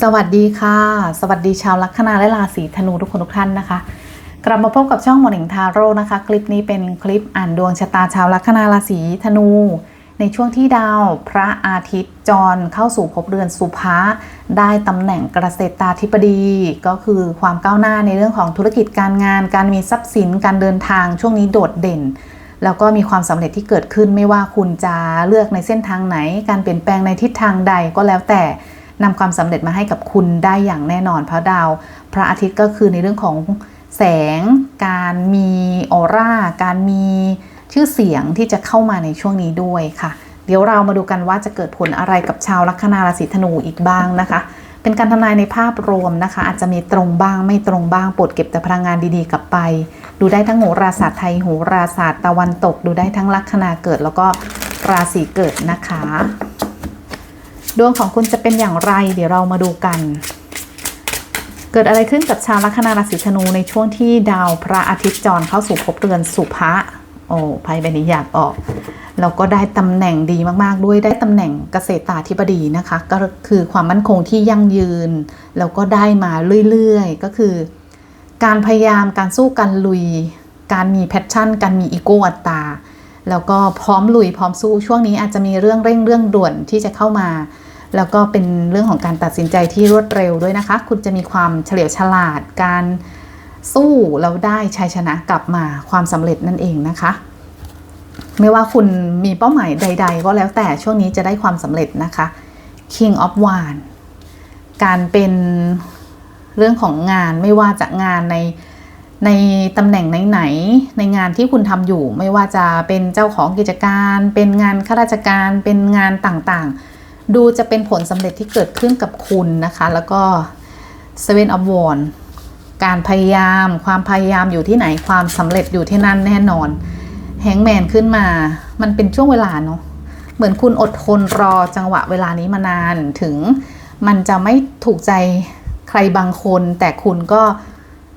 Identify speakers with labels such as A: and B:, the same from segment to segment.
A: สวัสดีค่ะ สวัสดีชาวลัคนาและราศีธนูทุกคนทุกท่านนะคะ กลับมาพบกับช่องหมอหนิงทาโร่นะคะ คลิปนี้เป็นคลิปอ่านดวงชะตาชาวลัคนาราศีธนู ในช่วงที่ดาวพระอาทิตย์จรเข้าสู่ภพเรือนสุภะได้ตำแหน่งเกษตราธิบดี ก็คือความก้าวหน้าในเรื่องของธุรกิจการงาน การมีทรัพย์สินการเดินทางช่วงนี้โดดเด่นแล้วก็มีความสำเร็จที่เกิดขึ้นไม่ว่าคุณจะเลือกในเส้นทางไหน การเปลี่ยนแปลงในทิศทางใดก็แล้วแต่ นำความสำเร็จมาให้กับคุณได้อย่างแน่นอน เพราะดาว พระอาทิตย์ก็คือในเรื่องของแสง การมีออร่า การมีชื่อเสียงที่จะเข้ามาในช่วงนี้ด้วยค่ะ เดี๋ยวเรามาดูกันว่าจะเกิดผลอะไรกับชาวลัคนาราศีธนูอีกบ้างนะคะ เป็นการทำนายในภาพรวมนะคะ อาจจะมีตรงบ้างไม่ตรงบ้างปรดเก็บแต่พลังงานดีๆกลับไป ดูได้ทั้งโหราศาสตร์ไทยโหราศาสตร์ตะวันตก ดูได้ทั้งลัคนาเกิดแล้วก็ราศีเกิดนะคะ ดวงของคุณจะเป็นอย่างไร เดี๋ยวเรามาดูกัน เกิดอะไรขึ้นกับชาวลัคนาราศีธนูในช่วงที่ดาวพระอาทิตย์จรเข้าสู่ภพเรือนสุภะโอ้ไพ่ใบนี้อยากออกแล้วก็ได้ตำแหน่งดีมากๆ ด้วยได้ตำแหน่งเกษตราธิบดีนะคะ ก็คือความมั่นคงที่ยั่งยืน แล้วก็ได้มาเรื่อยๆ ก็คือ การพยายามการสู้การลุย การมีแพชชั่น การมีอีโก้อัตตา แล้วก็พร้อมลุยพร้อมสู้ช่วงนี้อาจจะมีเรื่องเร่งเรื่องด่วนที่จะเข้ามา แล้วก็เป็นเรื่องของการตัดสินใจที่รวดเร็วด้วยนะคะ คุณจะมีความเฉลียวฉลาดการสู้แล้วได้ชัยชนะกลับมาความสำเร็จนั่นเองนะคะ ไม่ว่าคุณมีเป้าหมายใด ๆ ก็แล้วแต่ช่วงนี้จะได้ความสำเร็จนะคะ King of w a n การเป็นเรื่องของงานไม่ว่าจะงานในในตำแหน่งไหนๆในงานที่คุณทำอยู่ ไม่ว่าจะเป็นเจ้าของกิจการ เป็นงานข้าราชการ เป็นงานต่างๆ ดูจะเป็นผลสำเร็จที่เกิดขึ้นกับคุณนะคะ แล้วก็ Seven of Wands การพยายาม ความพยายามอยู่ที่ไหนความสำเร็จอยู่ที่นั่นแน่นอน แฮงแมนขึ้นมา มันเป็นช่วงเวลาเนาะ เหมือนคุณอดทนรอจังหวะเวลานี้มานานถึง มันจะไม่ถูกใจใครบางคน แต่คุณก็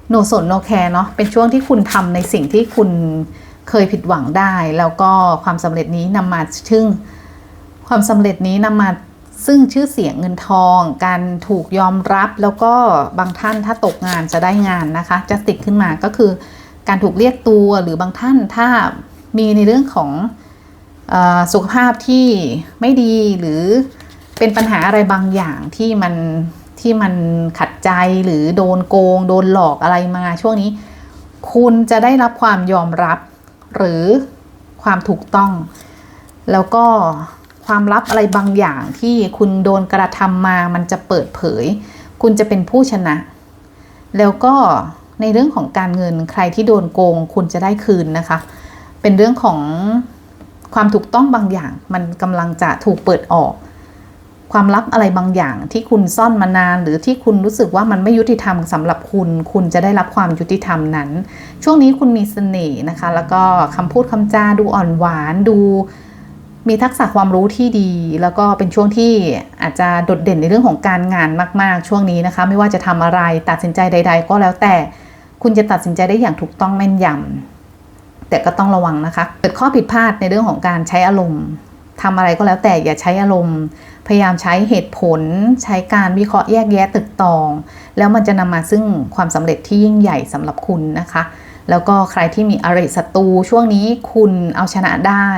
A: โนสนโนแคร์เนาะ เป็นช่วงที่คุณทำในสิ่งที่คุณเคยผิดหวังได้ แล้วก็ความสำเร็จนี้นำมาซึ่ง ความสำเร็จนี้นำมาซึ่งชื่อเสียงเงินทอง การถูกยอมรับแล้วก็บางท่านถ้าตกงานจะได้งานนะคะ จะติดขึ้นมาก็คือ การถูกเรียกตัวหรือบางท่านถ้ามีในเรื่องของออสุขภาพที่ไม่ดีหรือเป็นปัญหาอะไรบางอย่างที่มันที่มันขัดใจหรือโดนโกง โดนหลอกอะไรมาช่วงนี้ คุณจะได้รับความยอมรับหรือความถูกต้อง แล้วก็ ความลับอะไรบางอย่างที่คุณโดนกระทำมามันจะเปิดเผย คุณจะเป็นผู้ชนะ แล้วก็ในเรื่องของการเงินใครที่โดนโกง คุณจะได้คืนนะคะ เป็นเรื่องของความถูกต้องบางอย่าง มันกำลังจะถูกเปิดออก ความลับอะไรบางอย่างที่คุณซ่อนมานาน หรือที่คุณรู้สึกว่ามันไม่ยุติธรรมสำหรับคุณ คุณจะได้รับความยุติธรรมนั้น ช่วงนี้คุณมีเสน่ห์นะคะ แล้วก็คำพูดคำจาดูอ่อนหวานดู มีทักษะความรู้ที่ดี แล้วก็เป็นช่วงที่อาจจะโดดเด่นในเรื่องของการงานมาก ๆ ช่วงนี้นะคะ ไม่ว่าจะทำอะไรตัดสินใจใด ๆ ก็แล้วแต่คุณจะตัดสินใจได้อย่างถูกต้องแม่นยำแต่ก็ต้องระวังนะคะเกิดข้อผิดพลาดในเรื่องของการใช้อารมณ์ทำอะไรก็แล้วแต่อย่าใช้อารมณ์ พยายามใช้เหตุผล ใช้การวิเคราะห์แยกแยะตึกตอง แล้วมันจะนำมาซึ่งความสำเร็จที่ยิ่งใหญ่สำหรับคุณนะคะ แล้วก็ใครที่มีอริศัตรูช่วงนี้คุณเอาชนะได้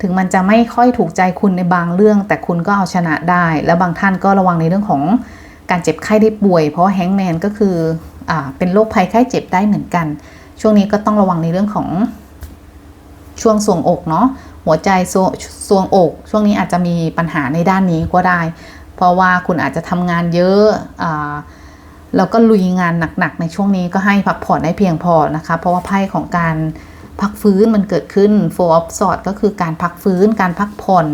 A: ถึงมันจะไม่ค่อยถูกใจคุณในบางเรื่อง แต่คุณก็เอาชนะได้ แล้วบางท่านก็ระวังในเรื่องของการเจ็บไข้ได้ป่วย เพราะแฮงแมนก็คืออเป็นโรคภัยไข้เจ็บได้เหมือนกัน ช่วงนี้ก็ต้องระวังในเรื่องของช่วงสวงอกเนาะหัวใจสวสวงอก ช่วงนี้อาจจะมีปัญหาในด้านนี้ก็ได้ เพราะว่าคุณอาจจะทำงานเยอะอแล้วก็ลุยงานหนักๆ ในช่วงนี้ก็ให้พักผ่อนให้เพียงพอนะคะ เพราะว่าไพ่ของการ พักฟื้นมันเกิดขึ้น four of swords ก็คือการพักฟื้นการพักผ่อน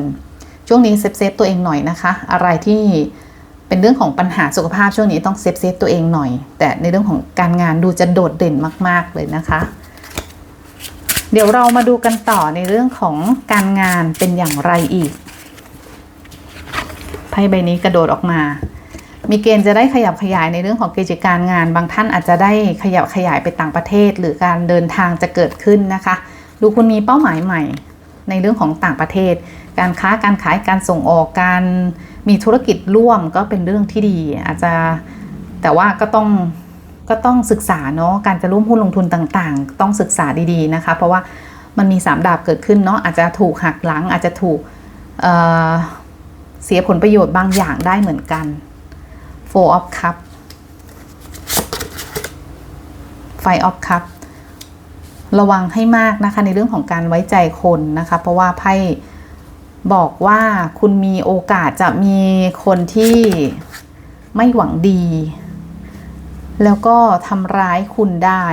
A: ช่วงนี้เซฟเซฟตัวเองหน่อยนะคะ อะไรที่เป็นเรื่องของปัญหาสุขภาพช่วงนี้ต้องเซฟเซฟตัวเองหน่อย แต่ในเรื่องของการงานดูจะโดดเด่นมาก ๆ เลยนะคะ เดี๋ยวเรามาดูกันต่อในเรื่องของการงานเป็นอย่างไรอีกไพ่ใบนี้กระโดดออกมา มีเกณฑ์จะได้ขยับขยายในเรื่องของกิจการงาน บางท่านอาจจะได้ขยับขยายไปต่างประเทศ หรือการเดินทางจะเกิดขึ้นนะคะ ดูคุณมีเป้าหมายใหม่ ในเรื่องของต่างประเทศ การค้าการขายการส่งออกการมีธุรกิจร่วมก็เป็นเรื่องที่ดี อาจจะแต่ว่าก็ต้องก็ต้องศึกษาเนาะการจะร่วมหุ้นลงทุนต่างๆ ต้องศึกษาดีๆนะคะ เพราะว่ามันมีสามดาบเกิดขึ้นเนาะอาจจะถูกหักหลังอาจจะถูกเเสียผลประโยชน์บางอย่างได้เหมือนกัน Four of Cup ไฟออฟคัพระวังให้มากนะคะในเรื่องของการไว้ใจคนนะคะ เพราะว่าไพ่บอกว่าคุณมีโอกาสจะมีคนที่ไม่หวังดี แล้วก็ทำร้ายคุณได้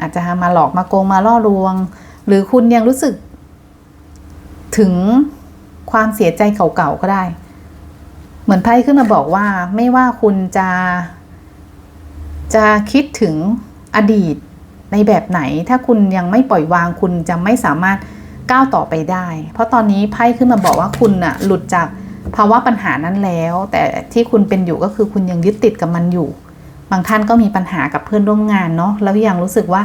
A: อาจจะมาหลอกมาโกงมาล่อลวง หรือคุณยังรู้สึกถึงความเสียใจเก่าๆก็ได้ เหมือนไพ่ขึ้นมาบอกว่าไม่ว่าคุณจะ จะคิดถึงอดีตในแบบไหน ถ้าคุณยังไม่ปล่อยวางคุณจะไม่สามารถก้าวต่อไปได้ เพราะตอนนี้ไพ่ขึ้นมาบอกว่าคุณน่ะหลุดจากภาวะปัญหานั้นแล้ว แต่ที่คุณเป็นอยู่ก็คือคุณยังยึดติดกับมันอยู่ บางท่านก็มีปัญหากับเพื่อนร่วมงานเนาะแล้วยังรู้สึกว่า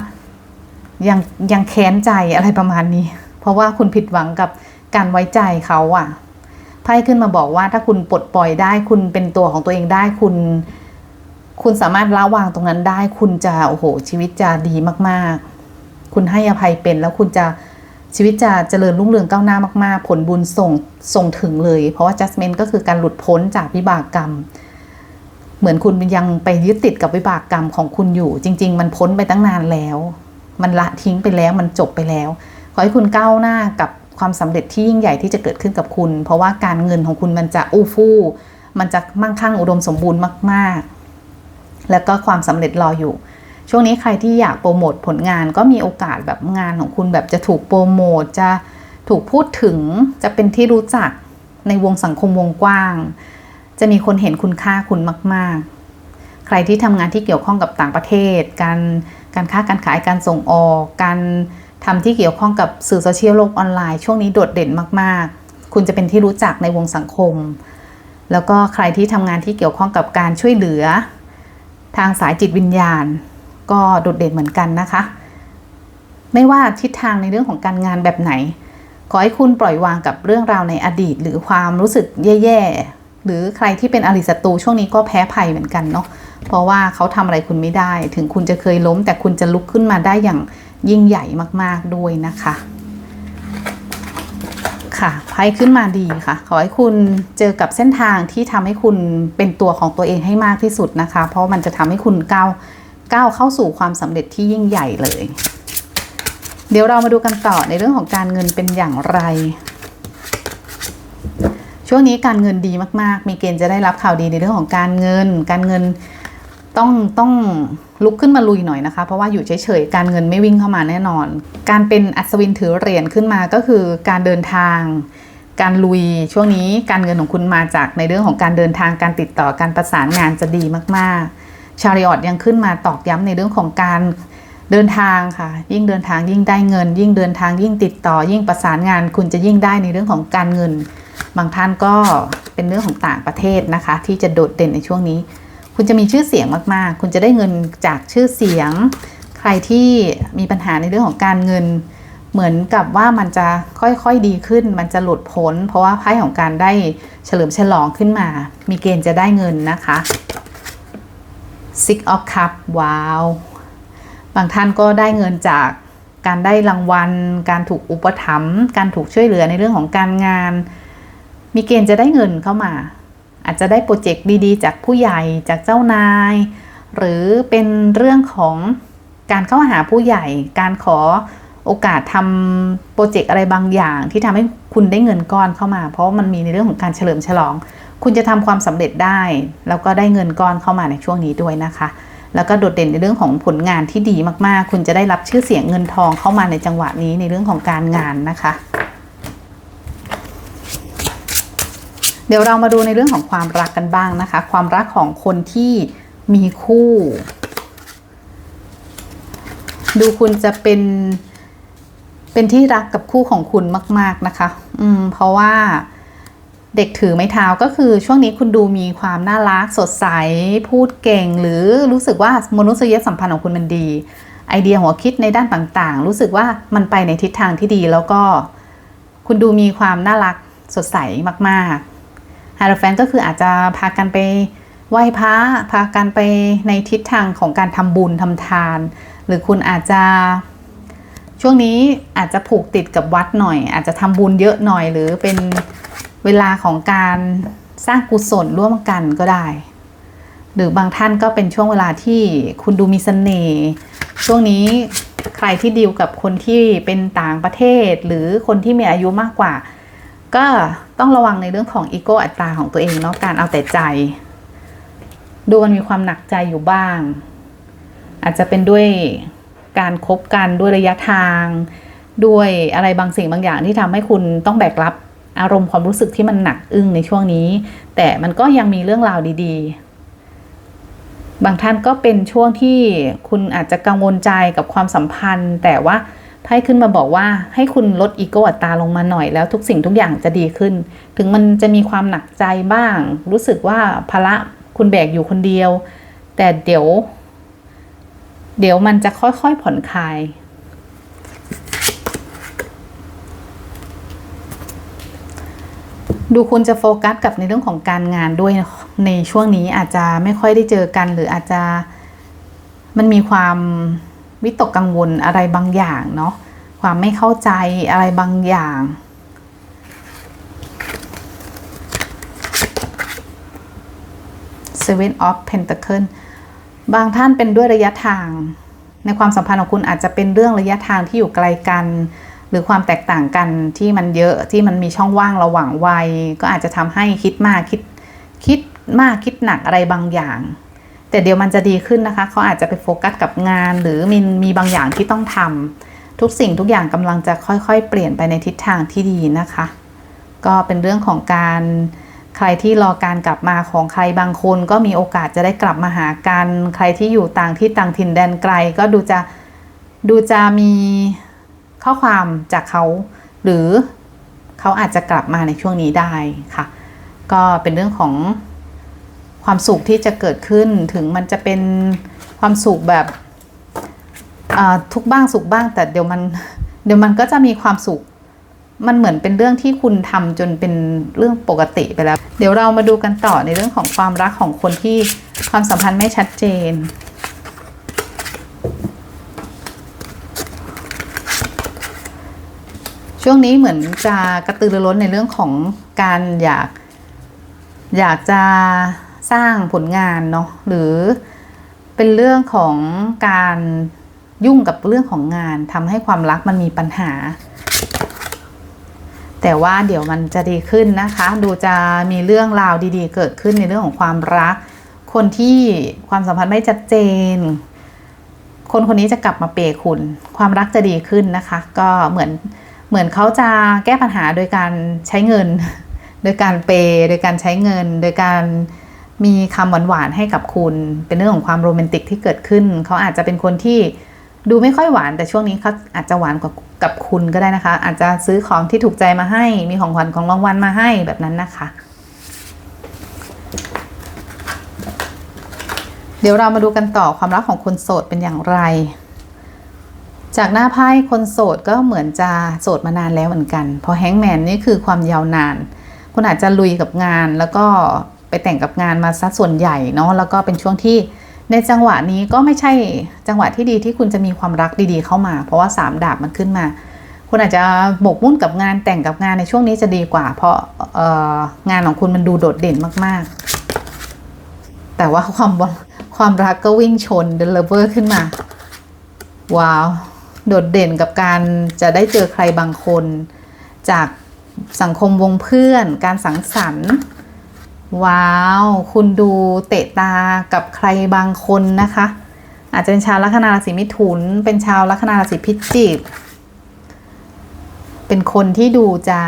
A: ยังยังแค้นใจอะไรประมาณนี้ เพราะว่าคุณผิดหวังกับการไว้ใจเขาอะ ไพ่ขึ้นมาบอกว่าถ้าคุณปลดปล่อยได้คุณเป็นตัวของตัวเองได้คุณ คุณสามารถละวางตรงนั้นได้ คุณจะโอ้โห ชีวิตจะดีมากๆ คุณให้อภัยเป็นแล้วคุณจะชีวิตจะเจริญรุ่งเรืองก้าวหน้ามาก ๆ ผลบุญส่งส่งถึงเลย เพราะว่า judgment ก็คือการหลุดพ้นจากวิบากกรรม เหมือนคุณยังไปยึดติดกับวิบากกรรมของคุณอยู่ จริง ๆ มันพ้นไปตั้งนานแล้ว มันละทิ้งไปแล้วมันจบไปแล้ว ขอให้คุณก้าวหน้ากับ ความสำเร็จที่ยิ่งใหญ่ที่จะเกิดขึ้นกับคุณ เพราะว่าการเงินของคุณมันจะอู้ฟู่มันจะมั่งคั่งอุดมสมบูรณ์มาก ๆ แล้วก็ความสำเร็จรออยู่ ช่วงนี้ใครที่อยากโปรโมทผลงานก็มีโอกาสแบบงานของคุณแบบจะถูกโปรโมทจะถูกพูดถึงจะเป็นที่รู้จักในวงสังคมวงกว้าง จะมีคนเห็นคุณค่าคุณมาก ๆ ใครที่ทำงานที่เกี่ยวข้องกับต่างประเทศ การการค้าการขายการส่งออก การ ทำที่เกี่ยวข้องกับสื่อโซเชียลโลกออนไลน์ช่วงนี้โดดเด่นมากๆ คุณจะเป็นที่รู้จักในวงสังคม แล้วก็ใครที่ทำงานที่เกี่ยวข้องกับการช่วยเหลือ ทางสายจิตวิญญาณ ก็โดดเด่นเหมือนกันนะคะ ไม่ว่าทิศทางในเรื่องของการงานแบบไหน ขอให้คุณปล่อยวางกับเรื่องราวในอดีต หรือความรู้สึกแย่ๆหรือใครที่เป็นอริศัตรูช่วงนี้ก็แพ้ภัยเหมือนกันเนาะ เพราะว่าเขาทำอะไรคุณไม่ได้ ถึงคุณจะเคยล้ม แต่คุณจะลุกขึ้นมาได้อย่างยิ่งใหญ่มากๆด้วยนะคะ ค่ะไพ่ขึ้นมาดีค่ะ ขอให้คุณเจอกับเส้นทางที่ทำให้คุณเป็นตัวของตัวเองให้มากที่สุดนะคะ เพราะมันจะทำให้คุณก้าวก้าวเข้าสู่ความสำเร็จที่ยิ่งใหญ่เลย เดี๋ยวเรามาดูกันต่อในเรื่องของการเงินเป็นอย่างไรช่วงนี้การเงินดีมาก ๆ มีเกณฑ์จะได้รับข่าวดีในเรื่องของการเงิน การเงิน ต้องต้องลุกขึ้นมาลุยหน่อยนะคะ เพราะว่าอยู่เฉยๆ การเงินไม่วิ่งเข้ามาแน่นอน การเป็นอัศวินถือเหรียญขึ้นมาก็คือการเดินทาง การลุยช่วงนี้การเงินของคุณมาจากในเรื่องของการเดินทางการติดต่อการประสานงานจะดีมากๆ ชาริออตยังขึ้นมาตอกย้ำในเรื่องของการเดินทางค่ะ ยิ่งเดินทางยิ่งได้เงิน ยิ่งเดินทางยิ่งติดต่อ ยิ่งประสานงาน คุณจะยิ่งได้ในเรื่องของการเงิน บางท่านก็เป็นเรื่องของต่างประเทศนะคะ ที่จะโดดเด่นในช่วงนี้ คุณจะมีชื่อเสียงมากๆ คุณจะได้เงินจากชื่อเสียง ใครที่มีปัญหาในเรื่องของการเงิน เหมือนกับว่ามันจะค่อยๆดีขึ้น มันจะหลุดพ้น เพราะว่าไพ่ของการได้เฉลิมฉลองขึ้นมา มีเกณฑ์จะได้เงินนะคะ Six of Cup ว้าว บางท่านก็ได้เงินจากการได้รางวัล การถูกอุปถัมภ์ การถูกช่วยเหลือในเรื่องของการงาน มีเกณฑ์จะได้เงินเข้ามา อาจจะได้โปรเจกต์ดีๆ จากผู้ใหญ่จากเจ้านาย หรือเป็นเรื่องของการเข้าหาผู้ใหญ่ การขอโอกาสทำโปรเจกต์อะไรบางอย่าง ที่ทำให้คุณได้เงินก้อนเข้ามา เพราะมันมีในเรื่องของการเฉลิมฉลอง คุณจะทำความสำเร็จได้ แล้วก็ได้เงินก้อนเข้ามาในช่วงนี้ด้วยนะคะ แล้วก็โดดเด่นในเรื่องของผลงานที่ดีมากๆ คุณจะได้รับชื่อเสียงเงินทองเข้ามาในจังหวะนี้ในเรื่องของการงานนะคะ เดี๋ยวเรามาดูในเรื่องของความรักกันบ้างนะคะ ความรักของคนที่มีคู่ ดูคุณจะเป็นเป็นที่รักกับคู่ของคุณมาก ๆนะคะ อืม เพราะว่าเด็กถือไม้เท้าก็คือช่วงนี้คุณดูมีความน่ารักสดใส พูดเก่ง หรือรู้สึกว่ามนุษยสัมพันธ์ของคุณมันดี ไอเดียหัวคิดในด้านต่างๆ รู้สึกว่ามันไปในทิศทางที่ดีแล้วก็ คุณดูมีความน่ารักสดใสมาก ๆ ฮาร์แฟนก็คืออาจจะพากันไปไหว้พระพากันไปในทิศทางของการทำบุญทำทาน หรือคุณอาจจะ ช่วงนี้อาจจะผูกติดกับวัดหน่อย อาจจะทำบุญเยอะหน่อย หรือเป็นเวลาของการสร้างกุศลร่วมกันก็ได้ หรือบางท่านก็เป็นช่วงเวลาที่คุณดูมีเสน่ห์ช่วงนี้ใครที่ดีลกับคนที่เป็นต่างประเทศ หรือคนที่มีอายุมากกว่า ก็ต้องระวังในเรื่องของอีโก้อัตราของตัวเองเนาะการเอาแต่ใจ ดูมันมีความหนักใจอยู่บ้าง อาจจะเป็นด้วยการคบกันด้วยระยะทาง ด้วยอะไรบางสิ่งบางอย่างที่ทำให้คุณต้องแบกรับอารมณ์ความรู้สึกที่มันหนักอึ้งในช่วงนี้ แต่มันก็ยังมีเรื่องราวดีๆ บางท่านก็เป็นช่วงที่คุณอาจจะกังวลใจกับความสัมพันธ์ แต่ว่า ไพ่ขึ้นมาบอกว่าให้คุณลดอีโก้อัตราลงมาหน่อยแล้วทุกสิ่งทุกอย่างจะดีขึ้น ถึงมันจะมีความหนักใจบ้าง รู้สึกว่าภาระคุณแบกอยู่คนเดียว แต่เดี๋ยว เดี๋ยวมันจะค่อยๆผ่อนคลาย ดูคุณจะโฟกัสกับในเรื่องของการงานด้วยในช่วงนี้อาจจะไม่ค่อยได้เจอกันหรืออาจจะมันมีความ วิตกกังวลอะไรบางอย่างเนาะความไม่เข้าใจอะไรบางอย่าง Seven of Pentacle บางท่านเป็นด้วยระยะทาง ในความสัมพันธ์ของคุณอาจจะเป็นเรื่องระยะทางที่อยู่ไกลกัน หรือความแตกต่างกันที่มันเยอะที่มันมีช่องว่างระหว่างวัย ก็อาจจะทำให้คิดมากคิดคิดมากคิดหนักอะไรบางอย่าง แต่เดี๋ยวมันจะดีขึ้นนะคะเขาอาจจะไปโฟกัสกับงาน หรือมีมีบางอย่างที่ต้องทำทุกสิ่งทุกอย่างกำลังจะค่อยๆ เปลี่ยนไปในทิศทางที่ดีนะคะ ก็เป็นเรื่องของการใครที่รอการกลับมาของใครบางคนก็มีโอกาสจะได้กลับมาหากัน ใครที่อยู่ต่างที่ต่างถิ่นแดนไกล ก็ดูจะดูจะมีข้อความจากเขา หรือเขาอาจจะกลับมาในช่วงนี้ได้ค่ะ ก็เป็นเรื่องของ ความสุขที่จะเกิดขึ้นถึงมันจะเป็นความสุขแบบทุกบ้างสุขบ้าง แต่เดี๋ยวมันเดี๋ยวมันก็จะมีความสุข มันเหมือนเป็นเรื่องที่คุณทำจนเป็นเรื่องปกติไปแล้ว เดี๋ยวเรามาดูกันต่อในเรื่องของความรักของคนที่ความสัมพันธ์ไม่ชัดเจนช่วงนี้เหมือนจะกระตือรือร้นในเรื่องของการอยาก อยากจะ สร้างผลงานเนาะหรือเป็นเรื่องของการยุ่งกับเรื่องของงานทำให้ความรักมันมีปัญหา แต่ว่าเดี๋ยวมันจะดีขึ้นนะคะ ดูจะมีเรื่องราวดีๆ เกิดขึ้นในเรื่องของความรัก คนที่ความสัมพันธ์ไม่ชัดเจน คนคนนี้จะกลับมาเปย์คุณ ความรักจะดีขึ้นนะคะ ก็เหมือนเหมือนเขาจะแก้ปัญหาโดยการใช้เงิน โดยการเปย์โดยการใช้เงิน โดยการ มีคำหวานๆให้กับคุณ เป็นเรื่องของความโรแมนติกที่เกิดขึ้น เขาอาจจะเป็นคนที่ดูไม่ค่อยหวาน แต่ช่วงนี้เขาอาจจะหวานกว่ากับคุณก็ได้นะคะ อาจจะซื้อของที่ถูกใจมาให้ มีของขวัญของรางวัลมาให้แบบนั้นนะคะ เดี๋ยวเรามาดูกันต่อความรักของคนโสดเป็นอย่างไร จากหน้าไพ่คนโสดก็เหมือนจะโสดมานานแล้วเหมือนกันเพราะแฮงแมนนี่คือความยาวนาน คุณอาจจะลุยกับงานแล้วก็ ไปแต่งกับงานมาซะส่วนใหญ่เนาะแล้วก็เป็นช่วงที่ในจังหวะนี้ก็ไม่ใช่จังหวะที่ดีที่คุณจะมีความรักดีๆเข้ามา เพราะว่าสามดาบมันขึ้นมา คุณอาจจะหมกมุ่นกับงานแต่งกับงานในช่วงนี้จะดีกว่า เพราะงานของคุณมันดูโดดเด่นมากๆ แต่ว่าความความรักก็วิ่งชนเดลเวอร์ขึ้นมา ว้าว โดดเด่นกับการจะได้เจอใครบางคน จากสังคมวงเพื่อน การสังสรรค์ ว้าว คุณดูเตะตากับใครบางคนนะคะ อาจจะเป็นชาวลัคนาราศีมิถุน เป็นชาวลัคนาราศีพิจิก เป็นคนที่ดูจะ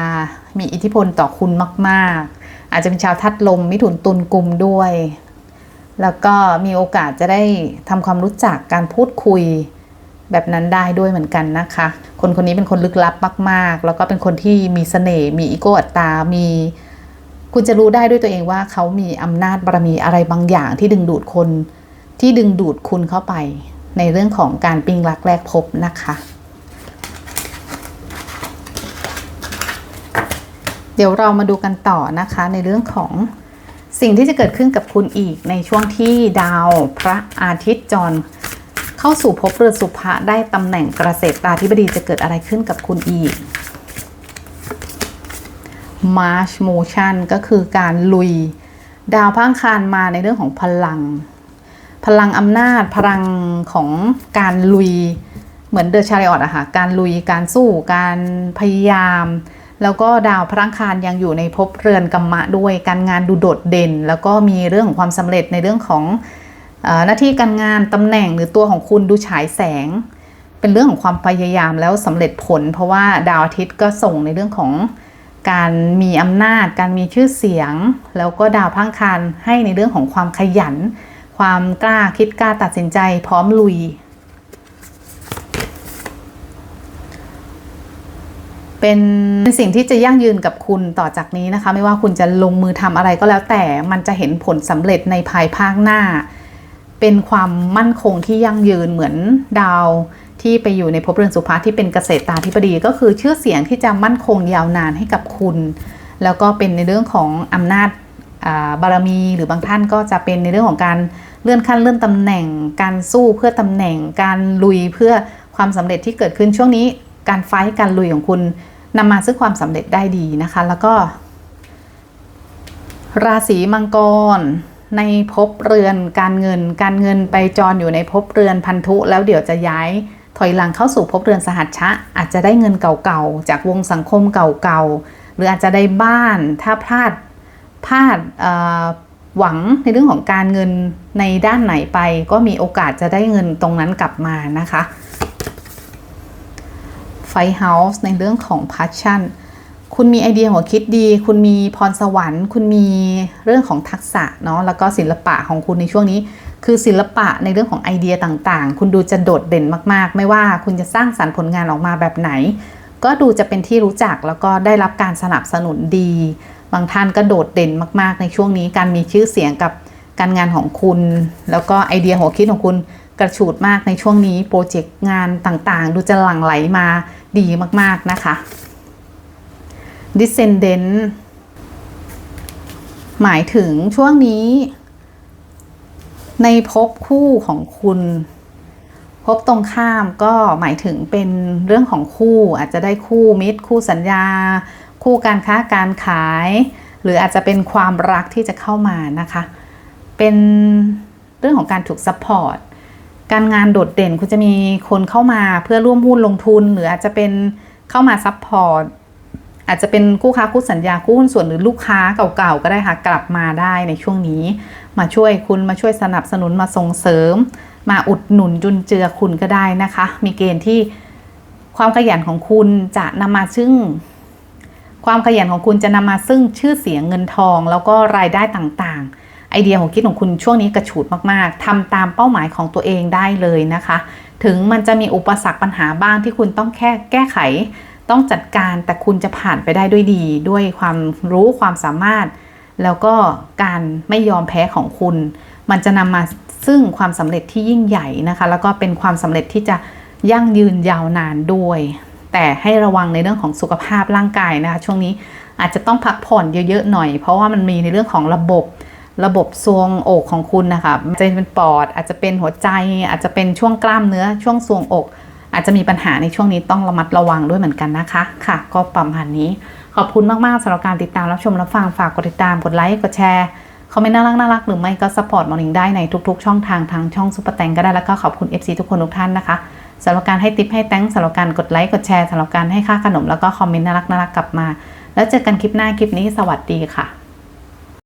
A: มีอิทธิพลต่อคุณมาก ๆ อาจจะเป็นชาวทัดลม มิถุนตุลกุมด้วย แล้วก็มีโอกาสจะได้ทำความรู้จักการพูดคุยแบบนั้นได้ด้วยเหมือนกันนะคะ คนคนนี้เป็นคนลึกลับมาก ๆ แล้วก็เป็นคนที่มีเสน่ห์ มีอีโก้อัตตา มี คุณจะรู้ได้ด้วยตัวเองว่าเขามีอำนาจบารมีอะไรบางอย่างที่ดึงดูดคนที่ดึงดูดคุณเข้าไปในเรื่องของการปิ้งรักแรกพบนะคะ เดี๋ยวเรามาดูกันต่อนะคะในเรื่องของสิ่งที่จะเกิดขึ้นกับคุณอีกในช่วงที่ดาวพระอาทิตย์จรเข้าสู่ภพเรือสุภะได้ตำแหน่งเกษตราธิบดีจะเกิดอะไรขึ้นกับคุณอีก March Motion ก็คือการลุย ดาวพังคารมาในเรื่องของพลัง พลังอำนาจพลังของการลุย เหมือนเดอะชาริออตอะค่ะการลุยการสู้การพยายาม แล้วก็ดาวพระังคารยังอยู่ในภพเรือนกรรมะด้วยการงานดูโดดเด่น แล้วก็มีเรื่องของความสำเร็จในเรื่องของอหน้าที่การงานตำแหน่งหรือตัวของคุณดูฉายแสง เป็นเรื่องของความพยายามแล้วสำเร็จผล เพราะว่าดาวอาทิตย์ก็ส่งในเรื่องของ การมีอำนาจ การมีชื่อเสียง แล้วก็ดาวพังคารให้ในเรื่องของความขยัน ความกล้าคิดกล้าตัดสินใจพร้อมลุย เป็นสิ่งที่จะยั่งยืนกับคุณต่อจากนี้นะคะ ไม่ว่าคุณจะลงมือทำอะไรก็แล้วแต่มันจะเห็นผลสำเร็จในภายภาคหน้า เป็นความมั่นคงที่ยั่งยืนเหมือนดาว ที่ไปอยู่ในภพเรือนสุภาที่เป็นเกษตรตาธิบดี ก็คือชื่อเสียงที่จะมั่นคงยาวนานให้กับคุณ แล้วก็เป็นในเรื่องของอำนาจบารมีหรือบางท่านก็จะเป็นในเรื่องของการเลื่อนขั้นเลื่อนตำแหน่ง การสู้เพื่อตำแหน่ง การลุยเพื่อความสำเร็จที่เกิดขึ้นช่วงนี้ การไฟท์การลุยของคุณนำมาซึ่งความสำเร็จได้ดีนะคะ แล้วก็ ราศีมังกรในภพเรือนการเงิน การเงินไปจรอยู่ในภพเรือนพันธุ แล้วเดี๋ยวจะย้าย ถอยหลังเข้าสู่ภพเรือนสหัชชะ อาจจะได้เงินเก่าๆ จากวงสังคมเก่าๆ หรืออาจจะได้บ้านถ้าพลาดพลาดหวังในเรื่องของการเงินในด้านไหนไป ก็มีโอกาสจะได้เงินตรงนั้นกลับมานะคะไฟเฮาส์ในเรื่องของ passion คุณมีไอเดียหัวคิดดี คุณมีพรสวรรค์ คุณมีเรื่องของทักษะเนาะแล้วก็ศิลปะของคุณในช่วงนี้ คือศิลปะในเรื่องของไอเดียต่างๆ คุณดูจะโดดเด่นมากๆ ไม่ว่าคุณจะสร้างสรรค์ผลงานออกมาแบบไหน ก็ดูจะเป็นที่รู้จักแล้วก็ได้รับการสนับสนุนดี บางท่านก็โดดเด่นมากๆ ในช่วงนี้การมีชื่อเสียงกับการงานของคุณ แล้วก็ไอเดียหัวคิดของคุณกระฉูดมากในช่วงนี้โปรเจกต์งานต่างๆ ดูจะหลั่งไหลมาดีมากๆนะคะ Descendant หมายถึงช่วงนี้ ในภพคู่ของคุณภพตรงข้ามก็หมายถึงเป็นเรื่องของคู่อาจจะได้คู่มิตร คู่สัญญา คู่การค้าการขาย หรืออาจจะเป็นความรักที่จะเข้ามานะคะ เป็นเรื่องของการถูกซัพพอร์ตการงานโดดเด่นคุณจะมีคนเข้ามาเพื่อร่วมหุ้นลงทุน หรืออาจจะเป็นเข้ามาซัพพอร์ตอาจจะเป็นคู่ค้าคู่สัญญาคู่หุ้นส่วนหรือลูกค้าเก่าๆก็ได้ค่ะกลับมาได้ในช่วงนี้ มาช่วยคุณมาช่วยสนับสนุนมาส่งเสริม มาอุดหนุนจุนเจือคุณก็ได้นะคะ มีเกณฑ์ที่ความขยันของคุณจะนำมาซึ่ง ความขยันของคุณจะนำมาซึ่งชื่อเสียงเงินทอง แล้วก็รายได้ต่างๆ ไอเดียของคิดของคุณช่วงนี้กระฉูดมากๆทำตามเป้าหมายของตัวเองได้เลยนะคะ ถึงมันจะมีอุปสรรคปัญหาบ้างที่คุณต้องแค่แก้ไข ต้องจัดการแต่คุณจะผ่านไปได้ด้วยดี ด้วยความรู้ความสามารถ แล้วก็การไม่ยอมแพ้ของคุณ มันจะนำมาซึ่งความสำเร็จที่ยิ่งใหญ่นะคะ แล้วก็เป็นความสำเร็จที่จะยั่งยืนยาวนานด้วย แต่ให้ระวังในเรื่องของสุขภาพร่างกายนะคะ ช่วงนี้อาจจะต้องพักผ่อนเยอะ ๆ หน่อย เพราะว่ามันมีในเรื่องของระบบระบบทรวงอกของคุณนะคะอาจจะเป็นปอด อาจจะเป็นหัวใจ อาจจะเป็นช่วงกล้ามเนื้อ ช่วงทรวงอก อาจจะมีปัญหาในช่วงนี้ต้องระมัดระวังด้วยเหมือนกันนะคะ ค่ะ ก็ประมาณนี้ ขอบคุณมาก ๆสำหรับการติดตามรับชมรับฟังฝากกดติดตามกดไลค์กดแชร์คอมเมนต์น่ารักน่ารักหรือไม่ก็สปอร์ตมอร์นิ่งได้ในทุกๆ ช่องทางทางช่องซุปเปอร์แตงก็ได้แล้วก็ขอบคุณ FC ทุกคนทุกท่านนะคะสำหรับการให้ติปให้แตงสำหรับการกดไลค์กดแชร์สำหรับการให้ค่าขนมแล้วก็คอมเมนต์น่ารักน่ารักกลับมา แล้วเจอกันคลิปหน้าคลิปนี้สวัสดีค่ะ